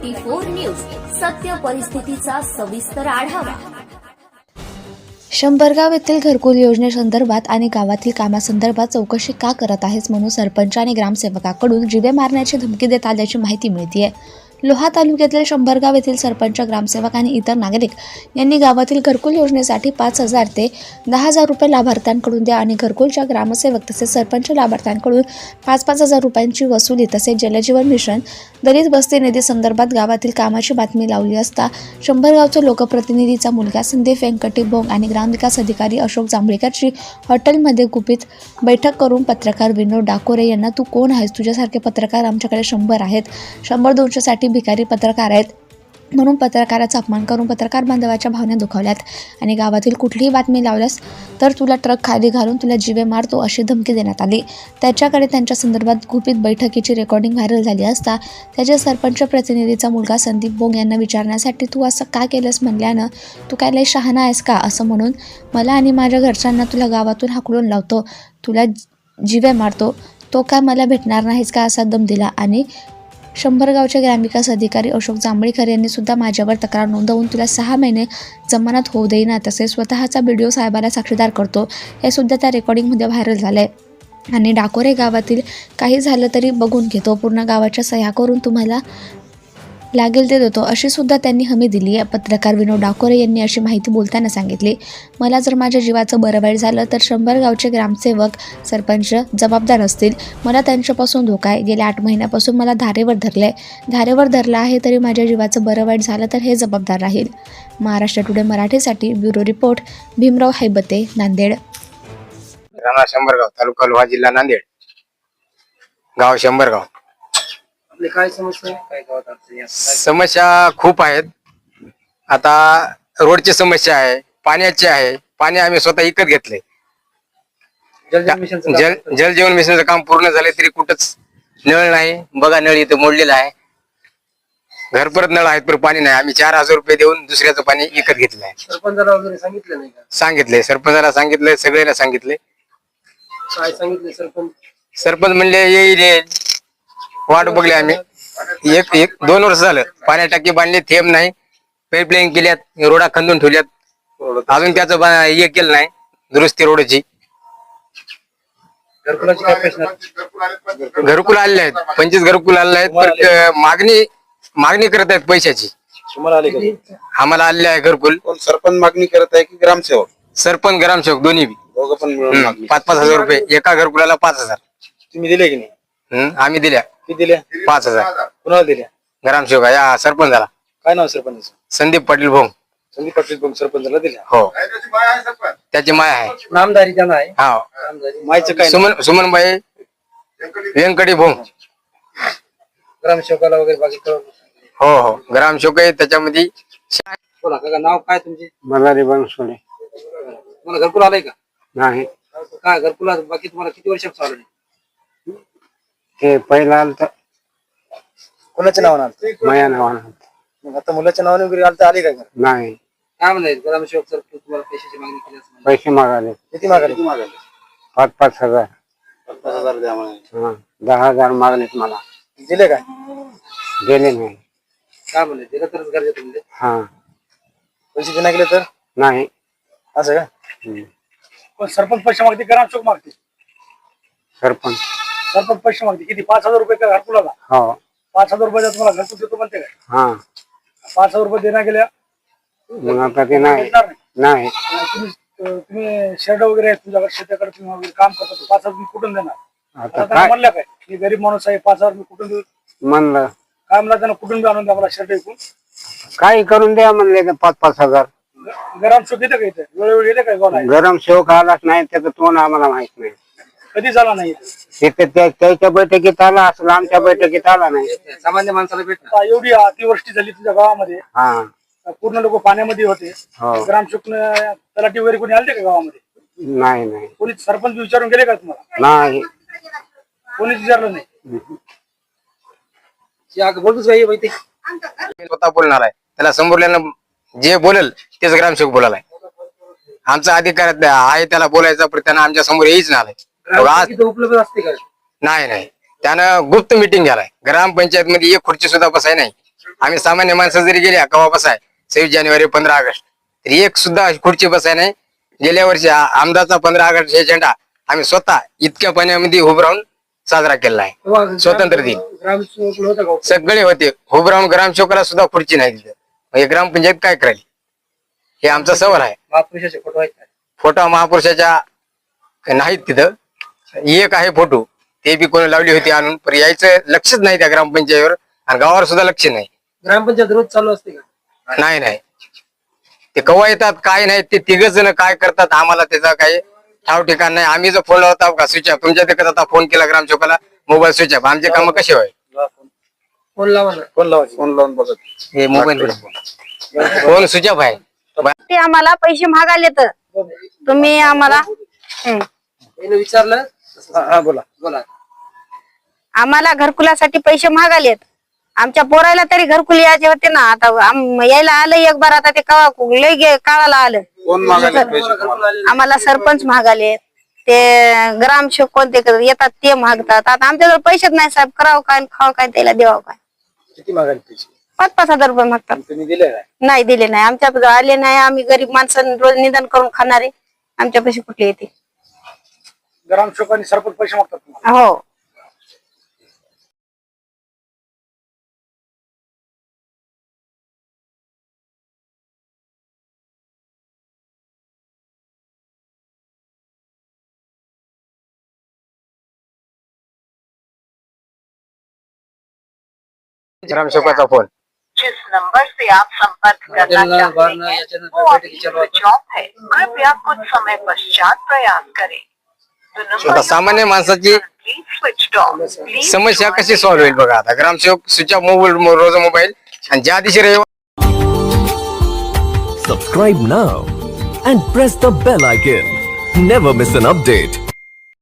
Twenty four news. सत्य परिस्थितीचा सविस्तर आढावा. शंभरगाव येथील घरकुल योजनेसंदर्भात आणि गावातील कामासंदर्भात चौकशी का करत आहेस म्हणून सरपंच आणि ग्रामसेवकाकडून जिवे मारण्याची धमकी देत आल्याची माहिती मिळते लोहा तालुक्यातील शंभरगाव येथील सरपंच ग्रामसेवक आणि इतर नागरिक यांनी गावातील घरकुल योजनेसाठी पाच हजार ते दहा हजार रुपये लाभार्थ्यांकडून द्या आणि घरकुलच्या ग्रामसेवक तसेच सरपंच लाभार्थ्यांकडून पाच पाच हजार रुपयांची वसुली तसेच जलजीवन मिशन दलित वस्ती निधी संदर्भात गावातील कामाची बातमी लावली असता शंभरगावच्या लोकप्रतिनिधीचा मुलगा संदीप व्यंकटी भोंग आणि ग्रामविकास अधिकारी अशोक जांभळेकरची हॉटेलमध्ये गुपित बैठक करून पत्रकार विनोद डाकोरे यांना तू कोण आहेस? तुझ्यासारखे पत्रकार आमच्याकडे शंभर आहेत. शंभर दोनशेसाठी भिकारी पत्रकार आहेत. म्हणून पत्रकाराचा अपमान करून पत्रकार बांधवाच्या भावना दुखावल्यात. आणि गावातील कुठलीही बातमी लावल्यास तर तुला ट्रक खाली घालून तुला जीवे मारतो अशी धमकी देण्यात आली. त्याच्याकडे त्यांच्या संदर्भात गुपित बैठकीची रेकॉर्डिंग व्हायरल झाली असता त्याचे सरपंच प्रतिनिधीचा मुलगा संदीप बोंग यांना विचारण्यासाठी तू असं का केलंस म्हणल्यानं तू काय लय शहाणा आहेस का असं म्हणून मला आणि माझ्या घरच्यांना तुला गावातून हाकलून लावतो. तुला जीवे मारतो. तो काय मला भेटणार नाहीस का असा दम दिला आणि शंभरगावचे ग्रामविकास अधिकारी अशोक जांभळीकर यांनी सुद्धा माझ्यावर तक्रार नोंदवून तुला सहा महिने जमानत होऊ देईना तसेच स्वतःचा व्हिडिओ साहेबाला साक्षीदार करतो. हे सुद्धा त्या रेकॉर्डिंगमध्ये व्हायरल झालं आहे आणि डाकोरे गावातील काही झालं तरी बघून घेतो. पूर्ण गावाच्या सह्या करून तुम्हाला लागेल ते देतो. अशी सुद्धा त्यांनी हमी दिली. आहे पत्रकार विनोद डाकोरे यांनी अशी माहिती बोलताना सांगितली. मला जर माझ्या जीवाचं बरं वाईट झालं तर शंभर गावचे ग्रामसेवक सरपंच जबाबदार असतील. मला त्यांच्यापासून धोका आहे. गेल्या आठ महिन्यापासून मला धारेवर धरलं आहे धारेवर धरलं आहे तरी माझ्या जीवाचं बरं वाईट झालं तर हे जबाबदार राहील. महाराष्ट्र टुडे मराठीसाठी ब्युरो रिपोर्ट भीमराव हैबते नांदेड. राणा शंभरगाव तालुका लोहा जिल्हा नांदेड. गाव शंभरगाव. आपले काय समस्या? आहे काय गावात अडचणी समस्या खूप आहेत. आता रोडची समस्या आहे पाण्याची आहे. पाणी आम्ही स्वतः विकत घेतले. जलजीवन मिशनचं जल जल जीवन मिशनचं काम पूर्ण झाले तरी कुठंच नळ नाही. बघा नळ इथं मोडलेला आहे. घर परत नळ आहेत पण पाणी नाही. आम्ही चार हजार रुपये देऊन दुसऱ्याचं पाणी विकत घेतलं आहे. सरपंचाला वगैरे सांगितलं नाही का? सांगितले. सरपंचाला सांगितले सगळ्यांना सांगितले. काय सांगितलं सरपंच? सरपंच म्हणले येईल येईल. वाट बघली आम्ही. एक एक दोन वर्ष झालं. पाण्या टाकी बांधली थेंब नाही. पाईपलाईन केल्यात रोडा खंदून ठेवल्यात. अजून त्याचं हे केलं नाही दुरुस्ती रोडची. घरकुलाची काय प्रश्न आहेत? घरकुल आलेले आहेत. पंचवीस घरकुल आलेले आहेत. पण मागणी मागणी करत आहेत पैशाची. तुम्हाला आले का? आम्हाला आलेले आहे घरकुल. सरपंच मागणी करत आहे की ग्रामसेवक? सरपंच ग्रामसेवक दोन्ही बी. पण पाच पाच हजार रुपये. एका घरकुलाला पाच हजार. तुम्ही दिले की नाही? हम्म, आम्ही दिल्या. किती दिल्या? पाच हजार. कुणाला दिल्या? ग्रामसेवक या सरपंचाला काय नाव सरपंच संदीप पाटील भोंग. संदीप पाटील पण सरपंचाला दिल्या. हो. त्याची माय आहे नामदारी त्यांना आहे. हा. नामदारी. मायचं काय नाव? सुमन सुमनबाई व्यंकटी भोंग. ग्रामसेवकाला वगैरे बाकी कळवलं. हो हो. ग्रामसेवक आहे. त्याच्यामध्ये बोला काका नाव काय तुमचे? मल्हारी बनसोडे. तुम्हाला घरकुल आलंय का? नाही. काय घरकुला बाकी तुम्हाला किती वर्षाचं आलं ते पहिला आलं तर कोणाच्या नावानं आलं? माया नावानं होतं. मग आता मुलाच्या नावाने वगैरे आलं तर आले का घर? नाही. काय म्हणायचं ग्रामसेवक सर तुम्हाला पैशाची मागणी केली असं म्हणाले. पैसे मागाले. किती मागाले? किती मागाले? पाच पाच हजार. पाच हजार द्या म्हणे. हा दहा हजार मागलेत मला. दिले काय? दिले नाही. काय म्हणले? दिलं तरच गरजेचं म्हणजे हा. पैसे देण्या गेले तर? नाही. असं का? हम्म. सरपंच पैसे मागते ग्रामसेवक मागते सरपंच. सरपंच पैसे मागते. किती? पाच हजार रुपये का घरकुलाला हो. पाच हजार रुपये तुम्हाला घरकुल देतो म्हणते काय? हा. पाच हजार रुपये देण्या गेल्या मग आता ते नाही. तुम्ही अं, तुम्ही शेड वगैरे आहेत तुझ्याकडे शेताकडे तुम्ही वगैरे काम करता तर पाच हजार तुम्ही कुठून देणार? आता आता त्यांना काय म्हणलं काय? मी गरीब माणूस आहे पाच हजार मी कुठून देऊ? म्हणलं. काय म्हणलं त्यांना कुठून बी आणून द्या मला शर्ट ऐकून काही करून द्या म्हणले पाच पाच हजार. ग्रामसेवक येते का इथे? वेळोवेळी येते काय गोला गरम शेवक आलाच नाही त्याचं तोंड आम्हाला माहीत नाही. कधी झाला नाही. तिथे त्या- त्याच्या बैठकीत आला असं आमच्या बैठकीत आला नाही. सामान्य माणसाला भेटणार आता एवढी अतिवृष्टी झाली तुझ्या गावामध्ये. हा. पूर्ण लोक पाण्यामध्ये होते. हो. ग्रामसेवक तलाठी वगैरे कोणी आलते का गावामध्ये? नाही नाही. कोणी सरपंच विचारून गेले का तुम्हाला? नाही. कोणीच विचारलं नाही. बोलतोच काही माहिती? मी स्वतः बोलणार आहे. त्याला समोरल्यानं जे बोलेल तेच ग्रामसेवक बोलायला आहे. आमचा अधिकार आहे त्याला बोलायचा पण त्यानं आमच्यासमोर येईच नाही. आलाय. आज उपलब्ध असते का? नाही नाही. त्यानं गुप्त मिटिंग घ्यालाय ग्रामपंचायत मध्ये एक खुर्ची सुद्धा बसाय नाही. आम्ही सामान्य माणसं जरी गेल्या कवा बसाय? सव्वीस जानेवारी पंधरा ऑगस्ट. तर एक सुद्धा खुर्ची बसाय नाही. गेल्या वर्षी आमदारचा पंधरा ऑगस्ट हे झेंडा आम्ही स्वतः इतक्या पाण्यामध्ये उभं राहून साजरा केला आहे. तेव्हा स्वातंत्र्य दिन. सगळे होते. उभं राहून ग्रामसेवकाला सुद्धा खुर्ची नाही हे ग्रामपंचायत काय करेल? हे आमचा सवाल आहे. महापुरुषाचे फोटो आहेत? फोटो महापुरुषाच्या नाहीत तिथं. एक आहे फोटो. ते बी कोणी लावली होती आणून पण यायचं लक्षच नाही त्या ग्रामपंचायतीवर आणि गावावर सुद्धा लक्ष नाही. ग्रामपंचायत रोज चालू असते का? नाही नाही. ते कवा येतात काय नाही ते तिघ जण काय करतात आम्हाला त्याचा काही ठाव ठिकाण नाही. आम्ही जर फोन लावता का स्विच ऑफ? तुमच्या तिकडे आता फोन केला ग्रामसेवकाला मोबाईल स्विच ऑफ. आमचे काम कसे होय? फोन लावा ना. फोन लावायचे फोन लावून बघत हे मोबाईल फोन स्विच ऑफ आहे. ते आम्हाला पैसे मागायले तर तुम्ही आम्हाला. याने विचारलं हा हा, बोला. बोला. आम्हाला घरकुलासाठी पैसे मागायलेत आमच्या पोरायला तरी घरकुल यायचे होते ना. आता आम- यायला आलं एक बार आता ते कवा लय गे- काळाला आलं. कोण मागायला पैसे तुम्हाला? आम्हाला सरपंच मागाले ते ग्रामसेवक कोणते येतात ते मागतात. आता आमच्याजवळ पैसेच नाही साहेब. करावं काय खावं काय त्याला द्यावं काय? किती मागायला पैसे? पाच पाच हजार रुपये मागतात. तुम्ही दिले काय? नाही दिले नाही. आमच्या आले नाही. आम्ही गरीब माणसं रोज निदान करून खाणारे. आमच्या पैसे कुठले येते? ग्रामसेवकांनी सरपंच पैसे मागतात तुम्हाला हो. ग्रामसेवकाचा फ़ोन. जिस नंबर से आप संपर्क करना चाहते हैं वो अभी ऑफ़ है कृपया कुछ समय पश्चात प्रयास करें। आता सामान्य माणसाची समस्या कशी सॉल्व्ह होईल बघा आता? ग्रामसेवक स्विच ऑफ मोबाईल रोज मोबाईल. आणि ज्या दिशी रे सबस्क्राईब ना and press the bell icon never miss an update